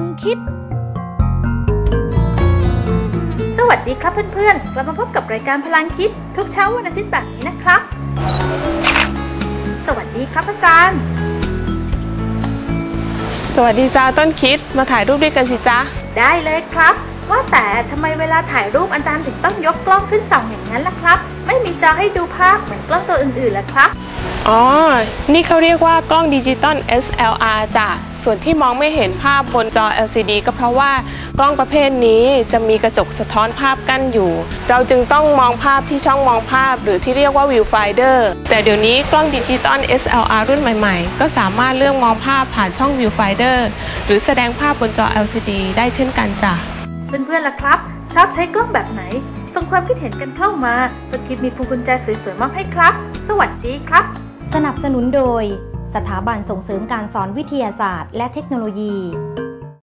งคิด สวัสดีครับเพื่อนๆ กลับมาพบกับรายการพลังคิด ทุกเช้าวันอาทิตย์แบบนี้นะครับ สวัสดีครับอาจารย์ สวัสดีจ้าต้นคิดมาถ่ายรูปด้วยกันสิจ้าได้เลยครับ ว่าแต่ทำไมเวลาถ่ายรูปอาจารย์ถึงต้องยกกล้องขึ้นส่องอย่างนั้นล่ะครับ ไม่มีจอให้ดูภาพเหมือนกล้องตัวอื่นๆล่ะครับ อ๋อ นี่เขาเรียกว่ากล้องดิจิตอล SLR จ้ะ ส่วนที่มองไม่เห็นภาพบนจอ LCD ก็เพราะว่ากล้องประเภทนี้จะมีกระจกสะท้อนภาพกั้นอยู่ เราจึงต้องมองภาพที่ช่องมองภาพ หรือที่เรียกว่า viewfinder แต่เดี๋ยวนี้กล้องดิจิตอล SLR รุ่นใหม่ๆ ก็สามารถเลือกมองภาพผ่านช่อง viewfinder หรือแสดงภาพบนจอ LCD ได้เช่นกันจ้ะ เพื่อนๆล่ะครับ ชอบใช้กล้องแบบไหน ส่งความคิดเห็นกันเข้ามาต้นคิดมีพวงกุญแจสวยๆมอบให้ครับ สวัสดีครับ สนับสนุนโดย สถาบันส่งเสริมการสอนวิทยาศาสตร์ และเทคโนโลยี